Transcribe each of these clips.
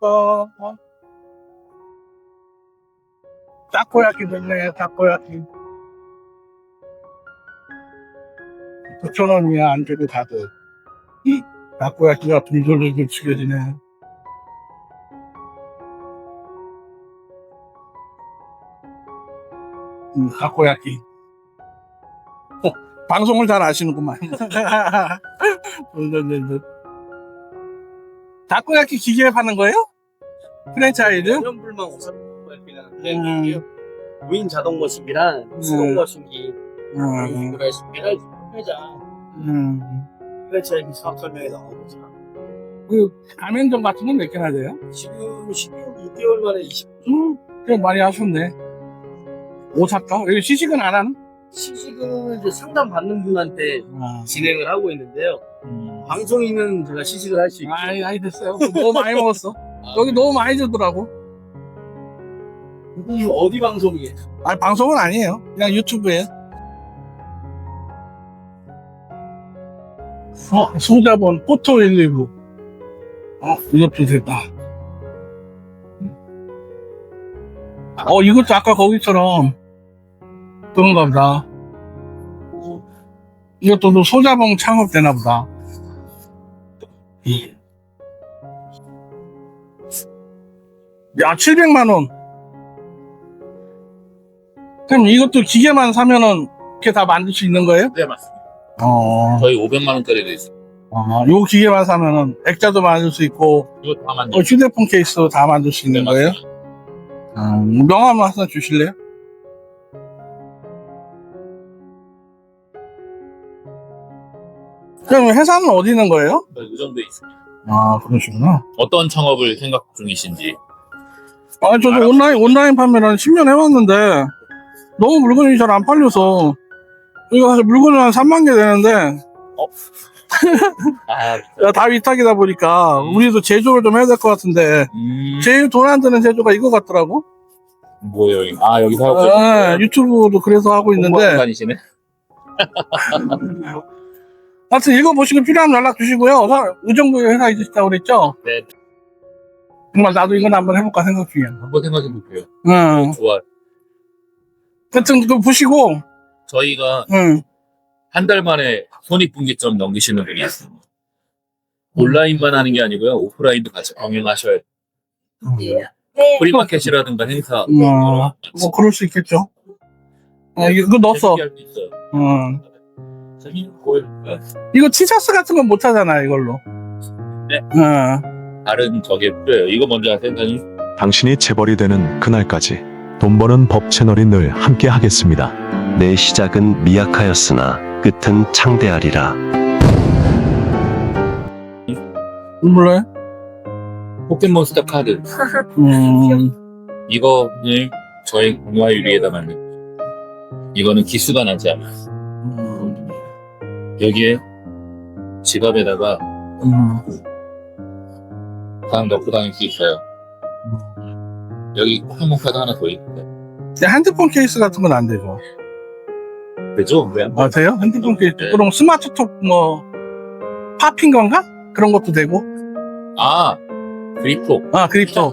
거. 어? 타코야끼도 있네, 타코야끼. 9,000원이야, 안 줘도 다들. 이 타코야끼가 불돌돌 죽여지네. 음, 타코야끼. 어, 방송을 잘 아시는구만. 타코야끼 기계에 파는 거예요? 프랜차이즈? 연불망 오사이랑 음. 무인 자동 머신기랑 수동 음. 머신기 음, 그걸 준비를 회자 음. 프랜차이즈 사업 설명에 나온 거죠. 그 가맹점 같은 건 몇 개나 돼요? 지금 12월 6개월 만에 20 음, 꽤 많이 하셨네. 오사카? 여기 시식은 안 하는? 시식은 이제 상담 받는 분한테 아, 진행을 하고 있는데요. 음. 방송인은 제가 시식을 할 수 있고 아이, 아이, 됐어요. 너무 많이 먹었어. 여기 너무 많이 주더라고. 이 어디 방송이에요? 아, 방송은 아니에요. 그냥 유튜브에. 어, 소자본 포토 119. 어, 이것도 됐다. 어, 이것도 아까 거기처럼 그런가 보다. 이것도 또 소자봉 창업 되나 보다. 이. 야, 700만원. 그럼 이것도 기계만 사면은 이렇게 다 만들 수 있는 거예요? 네, 맞습니다. 어. 저희 500만 원짜리도 있어요. 아, 요 기계만 사면은 액자도 만들 수 있고 이거 다 만들 어, 휴대폰 케이스도 다 만들 수 있는 거예요? 음, 명함 하나 주실래요? 그럼 회사는 어디 있는 거예요? 이 정도 있습니다. 아, 그러시구나. 어떤 창업을 생각 중이신지. 아, 저도 알았어요. 온라인, 온라인 판매를 10년 해왔는데, 너무 물건이 잘 안 팔려서, 이거 사실 물건이 한 3만 개 되는데, 아, 야, 다 위탁이다 보니까, 음. 우리도 제조를 좀 해야 될 것 같은데, 음, 제일 돈 안 드는 제조가 이거 같더라고. 뭐예요? 여기? 아, 여기서 하고 아, 유튜브도 그래서 하고 있는데, 다니시네. 하여튼 읽어보시고 필요하면 연락 주시고요. 사- 의정부에 회사 있으시다고 그랬죠? 네. 정말 나도 이건 한번 해볼까 생각 중이야. 한번 생각해 볼게요. 응. 좋아. 하여튼 그거 보시고, 저희가 응. 한 달 만에 손익분기점 넘기시는 분이 있어요. 온라인만 하는 게 아니고요. 오프라인도 같이 병행하셔야 돼요. 프리마켓이라든가 행사. 어, 뭐 그럴 수 있겠죠. 아, 이거 넣었어. 재밌게 할수 있어요. 응. 보여줄까요? 이거 티셔츠 같은 건 못 하잖아, 이걸로. 네. 응. 다른 저게 필요해요. 이거 먼저 하세요, 선생님. 당신이 재벌이 되는 그날까지 돈 버는 법 채널이 늘 함께 하겠습니다. 내 시작은 미약하였으나 끝은 창대하리라. 몰라요? 포켓몬스터 카드. 음. 이거는 저희 공화 유리에다 만든. 이거는 기수가 나지 않아요. 음. 여기에 지갑에다가 음. 그냥 넣고 다닐 수 있어요. 여기 항공카드 하나 더 있는데. 근데 핸드폰 케이스 같은 건 안 되죠. 그죠? 왜? 아, 돼요? 핸드폰 케이스. 네. 그럼 스마트톡 뭐, 팝인 건가? 그런 것도 되고. 아, 그리프. 아, 그립토.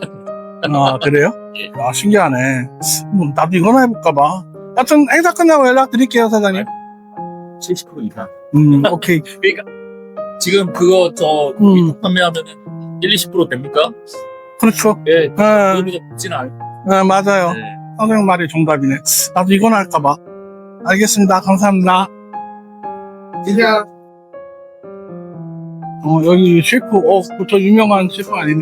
아, 그래요? 예. 아, 신기하네. 뭐, 나도 이거나 해볼까 봐. 하여튼, 행사 끝나고 연락 드릴게요, 사장님. 70% 이상. 음, 오케이. 지금 그거 저 음. 위탁 판매하면 1, 20% 됩니까? 그렇죠. 예. 아, 의미가 없지는 않아요. 아, 맞아요. 네. 사장님 말이 정답이네. 나도 이거나 할까봐. 알겠습니다. 감사합니다. 이제, 어, 여기 셰프, 어, 저 유명한 셰프 아니네.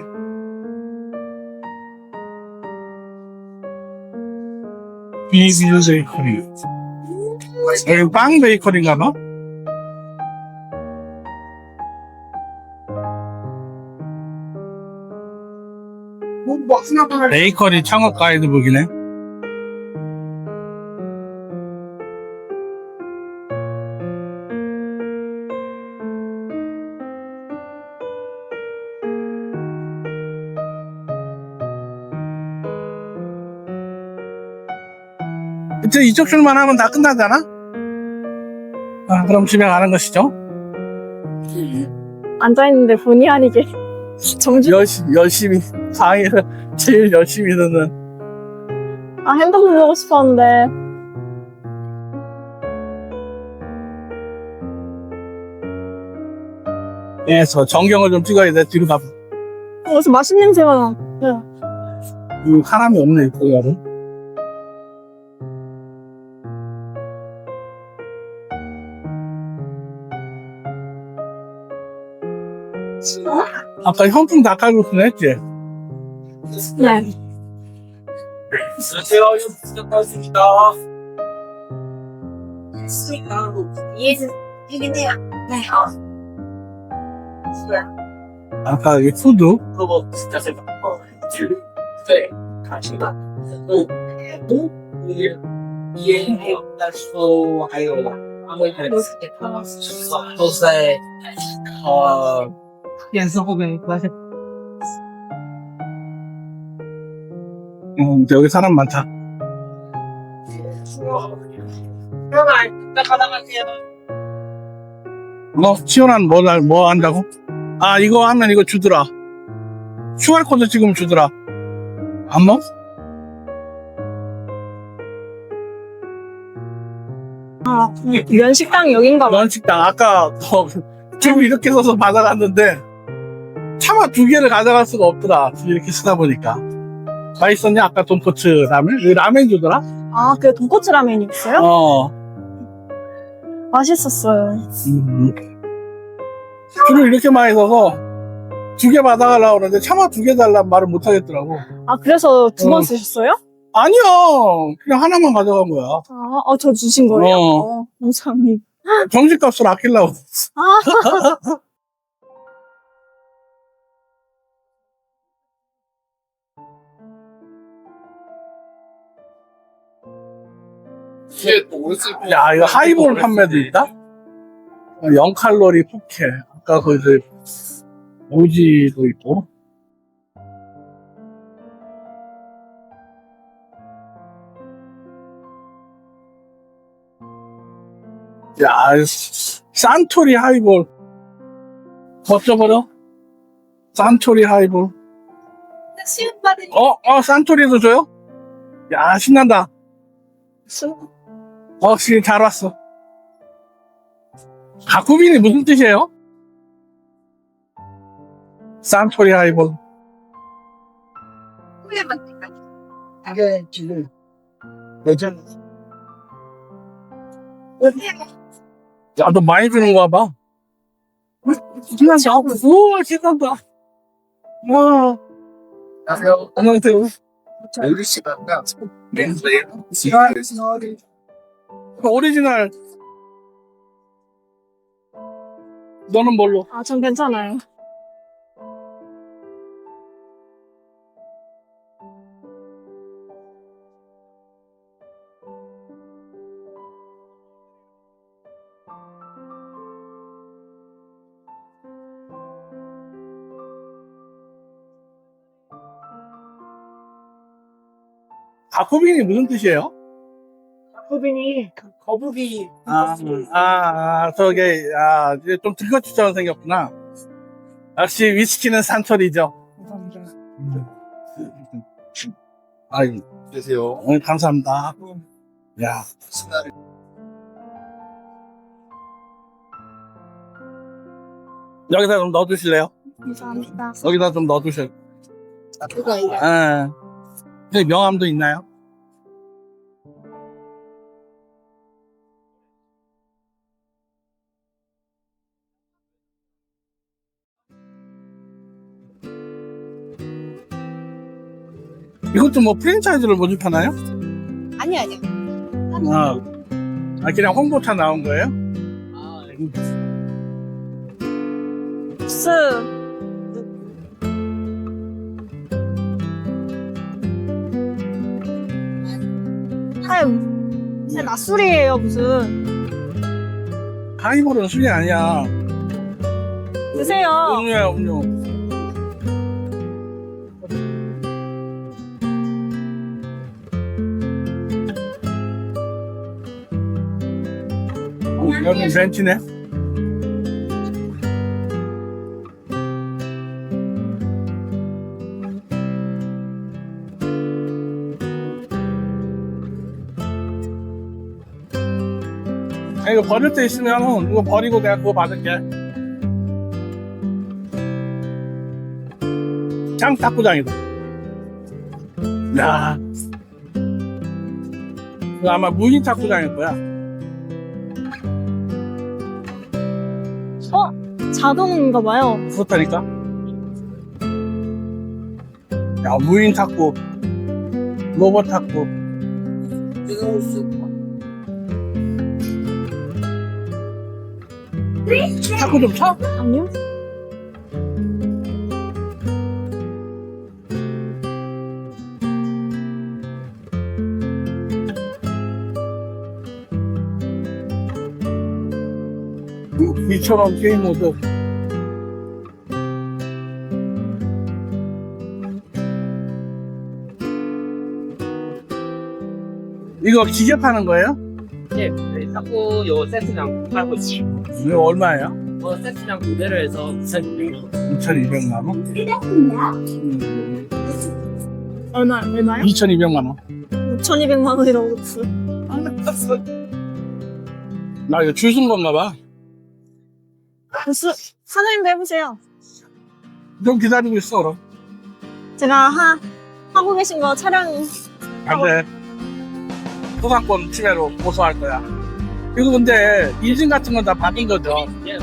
비비즈 베이커리. 여기 빵 베이커리인가 봐? 베이커리 창업 가이드북이네. 이제 이쪽 줄만 하면 다 끝나잖아? 아, 그럼 집에 가는 것이죠? 앉아있는데 본의 아니게 정지. 열심히, 열심히, 강의를 제일 열심히 듣는. 아, 핸드폰 보고 싶었는데. 예, 저 전경을 좀 찍어야 돼. 뒤로 가봐. 어, 무슨 맛있는 냄새가 나. 네. 이 사람이 없네, 이거는. 아까 현풍 닭갈비찜 했지? 네. 안녕하세요. 부탁드립니다. 아까 이 푸드? 그거 진짜 세다. 네. 가신다. 또, 또, 이해해요. 또, 하요. 아무리 도사에, 어, pienso porque 음, 여기 사람 많다. 어, 뭐 시원한 뭐뭐 뭐 한다고? 아 이거 하면 이거 주더라. QR 코드 지금 주더라. 안 먹? 아, 면식당 여긴가 봐. 면식당 아까 뭐, 지금 이렇게 써서 받아갔는데 차마 두 개를 가져갈 수가 없더라. 이렇게 쓰다 보니까. 맛있었냐? 아까 돈코츠 라면? 여기 라면 주더라? 아, 그 돈코츠 라면이 있어요? 어. 맛있었어요. 음. 줄을 이렇게 많이 서서 두 개 받아가려고 그러는데 차마 두 개 달라는 말을 못 하겠더라고. 아, 그래서 두 번 어. 쓰셨어요? 아니요! 그냥 하나만 가져간 거야. 아, 어, 저 주신 거예요? 어. 어, 감사합니다. 정식값을 아끼려고. 아, 야, 이거 하이볼 판매도 있다? 0칼로리 포케. 아까 그, 이제, 오지도 있고. 야, 산토리 하이볼. 버텨버려? 산토리 하이볼. 어, 어, 산토리도 줘요? 야, 신난다. 어, 씨, 잘 왔어. 가쿠빈이 무슨 뜻이에요? 산토리 하이볼. 이게 지금, 예전, 야, 너 많이 주는 거야, 봐. 신난다. 우와, 신난다. 와, 안녕하세요. 안녕하세요. 우리 시간가 멘트예요. 오리지널. 너는 뭘로? 아, 전 괜찮아요. 가쿠빈이 무슨 뜻이에요? 후빈이 거북이. 아, 아, 아, 저게, 아, 좀 들것처럼 생겼구나. 역시 위스키는 산철이죠. 음. 아이, 되세요. 오늘 감사합니다. 야, 여기다 좀 넣어주실래요? 감사합니다. 여기다 좀 넣어주세요. 그거 예. 네, 명함도 있나요? 이것도 뭐 프랜차이즈를 모집하나요? 아니 아니요. 아, 아 그냥 홍보차 나온 거예요? 아, 무스. 아유, 진짜 낮술이에요, 무슨. 하이볼은 술이 아니야. 드세요. 음료야, 음료. 여기 브랜치네? 아, 이거 버릴 때 있으면 이거 버리고 내가 그거 받을게. 장 탁구장이다. 나. 아마 무인 탁구장일 거야. 자동인가 봐요. 그렇다니까. 야, 무인 탁구. 로봇 탁구. 탁구 좀 쳐? 아니요? 이처럼 게임 모드. 이거 기계 파는 거예요? 예, 네, 탁구 요 세트장 팔고 있어요. 이거 얼마예요? 어, 세트장 두 개를 해서 2,600원. 2,200만 원? 음, 얼마, 얼마요? 2,200만 원. 5,200만 원이라고 그랬어요. 나 이거 줄쓴 건가 봐. 무슨, 사장님도 해보세요. 좀 기다리고 있어, 그럼. 제가 하, 하고 계신 거 촬영, 안 돼. 소상권 침해로 고소할 거야. 이거 근데 인증 같은 건 다 받은 거죠. 예,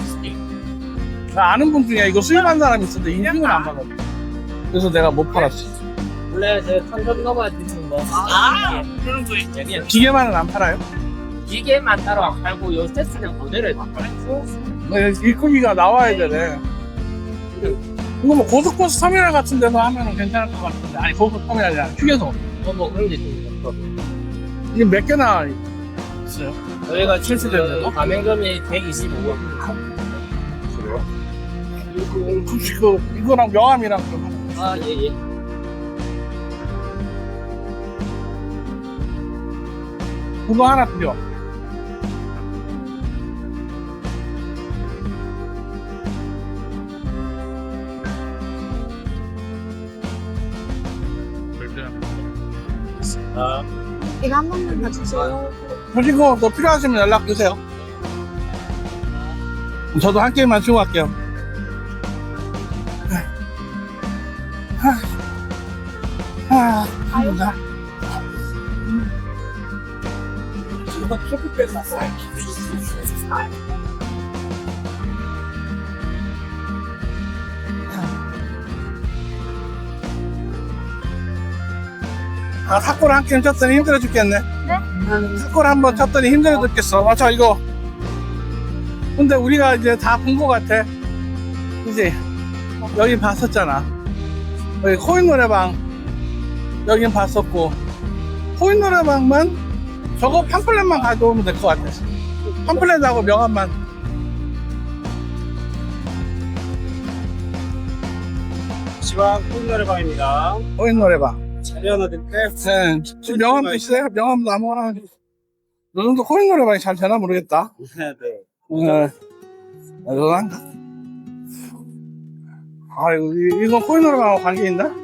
나 아는 분 중에 이거 수입한 사람이 있었는데 인증을 안 받았어. 그래서 내가 못 팔았어. 원래 제 천점 넘어야 되는 거. 아, 그런 거 있잖아요. 기계만은 안 팔아요. 기계만 따로 안 팔고 요두 개를 다 팔고. 네, 이 크기가 나와야 되네. 이거 뭐 고속버스 터미널 같은 데서 하면 괜찮을 것 같은데. 아니, 고속 터미널이 아니라 휴게소. 뭐, 뭐 그런 게좀 있고. 이게 몇 개나 있어요? 저희가 칠수된 가맹점이 125원. 혹시 그, 이거랑 명함이랑 좀 하나. 아, 예, 예. 그거 하나 드려. 이거 한 번만 봐주세요. 그리고 또 필요하시면 연락 주세요. 저도 한 게임만 치고 갈게요. 아, 아, 아유다. 아, 탁구를 한 게임 쳤더니 힘들어 죽겠네. 탁구를 한 번 쳤더니 힘들어 죽겠어. 아, 저 이거. 근데 우리가 이제 다본것 같아. 이제 여기 봤었잖아. 여기 코인 노래방. 여긴 봤었고. 코인 노래방만 저거 팜플렛만 가져오면 될 것 같아. 팜플렛하고 명함만. 지방 꿀노래방입니다. 코인 노래방. 드릴까요? 네. 지금 명함도 있어요? 명함도 아무거나. 요 정도 코인 노래방이 잘 되나 모르겠다. 네, 네. 네. 이거 한다. 아, 이거, 이- 이거 코인 노래방하고 관계 있나?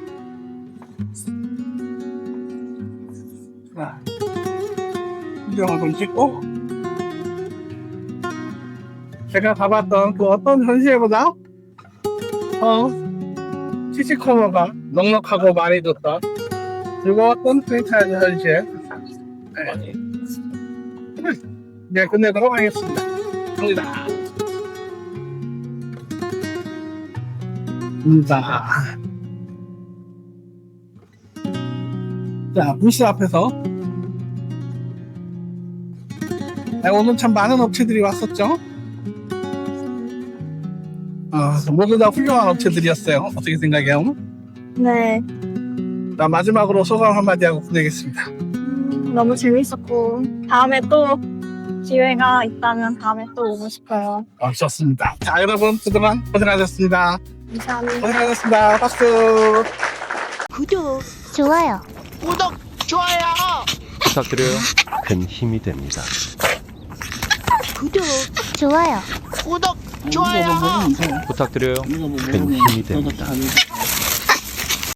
자, 이정을 좀 찍고. 제가 가봤던 그 어떤 전시회보다, 어, 커버가 넉넉하고 많이 줬던 즐거웠던 프랜차이즈 전시회. 네. 네, 끝내도록 하겠습니다. 갑니다. 입니다. 자, 부스 앞에서 네, 오늘 참 많은 업체들이 왔었죠. 아, 모두 다 훌륭한 업체들이었어요. 어떻게 생각해요? 네. 자, 마지막으로 소감 한마디 하고 보내겠습니다. 음, 너무 재밌었고, 다음에 또 기회가 있다면 다음에 또 오고 싶어요. 어, 좋습니다. 자, 여러분, 그동안 고생하셨습니다. 감사합니다. 고생하셨습니다. 박수! 구독, 좋아요. 부탁드려요. 큰 힘이 됩니다. 구독, 좋아요. 좋아요. 부탁드려요. 큰 힘이 됩니다.